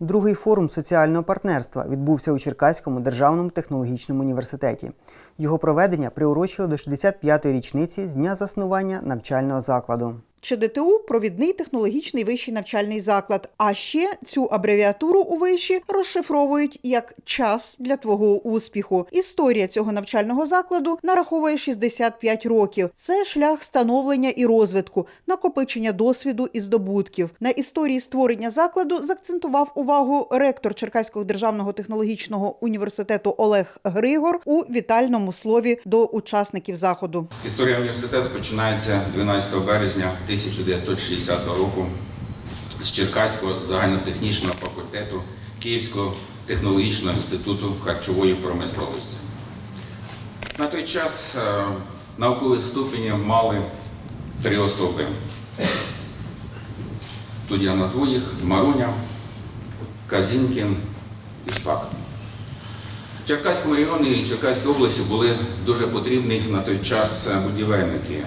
Другий форум соціального партнерства відбувся у Черкаському державному технологічному університеті. Його проведення приурочили до 65-ї річниці з дня заснування навчального закладу. ЧДТУ – провідний технологічний вищий навчальний заклад. А ще цю абревіатуру у виші розшифровують як час для твого успіху. Історія цього навчального закладу нараховує 65 років. Це шлях становлення і розвитку, накопичення досвіду і здобутків. На історії створення закладу закцентував увагу ректор Черкаського державного технологічного університету Олег Григор у вітальному слові до учасників заходу. Історія університету починається 12 березня 1960 року з Черкаського загальнотехнічного факультету Київського технологічного інституту харчової промисловості. На той час е, наукові ступені мали три особи. Тут я назву їх Маруня, Казінкін і Шпак. Черкаському регіоні і Черкаській області були дуже потрібні на той час е, будівельники.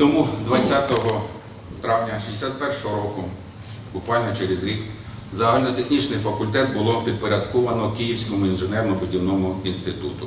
Тому 20 травня 61 року, буквально через рік, загальнотехнічний факультет було підпорядковано Київському інженерно-будівному інституту.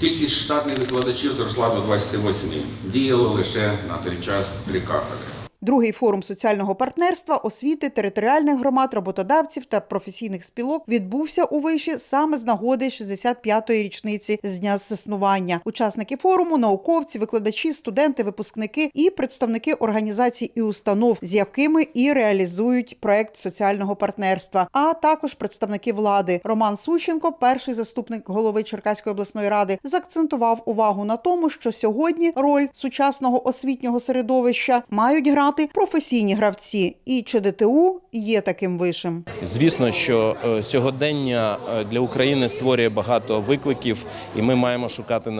Кількість штатних викладачів зросла до 28. Діяло лише на той час три кафедри. Другий форум соціального партнерства, освіти, територіальних громад, роботодавців та професійних спілок відбувся у виші саме з нагоди 65-ї річниці з дня заснування. Учасники форуму, науковці, викладачі, студенти, випускники і представники організацій і установ, з якими і реалізують проект соціального партнерства, а також представники влади. Роман Сущенко, перший заступник голови Черкаської обласної ради, заакцентував увагу на тому, що сьогодні роль сучасного освітнього середовища мають грати професійні гравці, і ЧДТУ є таким вишим. Звісно, що е, сьогодення е, для України створює багато викликів, і ми маємо шукати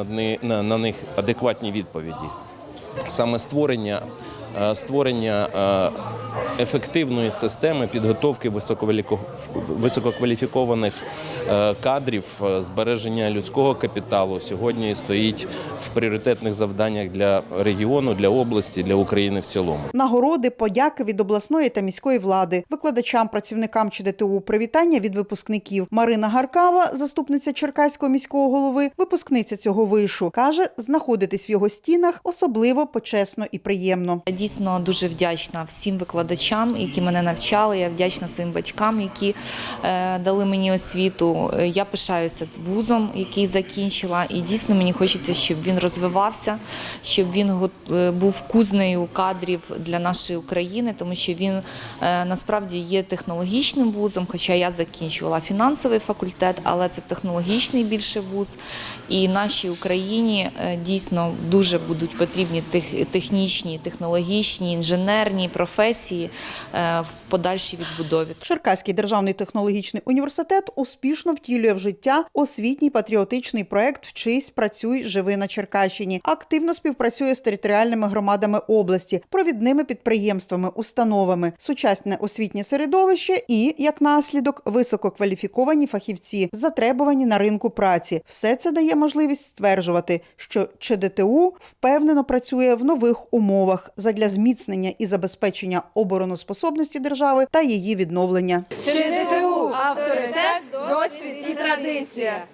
на, них адекватні відповіді. Саме створення, е, створення ефективної системи підготовки висококваліфікованих е, кадрів, е, збереження людського капіталу сьогодні стоїть в пріоритетних завданнях для регіону, для області, для України в цілому. Нагороди, подяки від обласної та міської влади, викладачам, працівникам ЧДТУ, привітання від випускників. Марина Гаркава, заступниця Черкаського міського голови, випускниця цього вишу, каже, знаходитись в його стінах особливо почесно і приємно. Дійсно дуже вдячна всім викладачам, які мене навчали. Я вдячна своїм батькам, які е, дали мені освіту. Е, Я пишаюся вузом, який закінчила, і дійсно мені хочеться, щоб він розвивався, щоб він е, був кузнею кадрів для нашої України, тому що він насправді є технологічним вузом, хоча я закінчувала фінансовий факультет, але це технологічний більше вуз. І нашій Україні дійсно дуже будуть потрібні тех- технічні, технологічні, інженерні професії е, в подальшій відбудові. Черкаський державний технологічний університет успішно втілює в життя освітній патріотичний проект Вчись, працюй, живи на Черкащині. Активно співпрацює з територіальними громадами області, провідними підприємствами, установами, сучасне освітнє середовище і, як наслідок, висококваліфіковані фахівці, затребувані на ринку праці. Все це дає можливість стверджувати, що ЧДТУ впевнено працює в нових умовах задля зміцнення і забезпечення обороноспособності держави та її відновлення. ЧДТУ авторитет, досвід і традиція.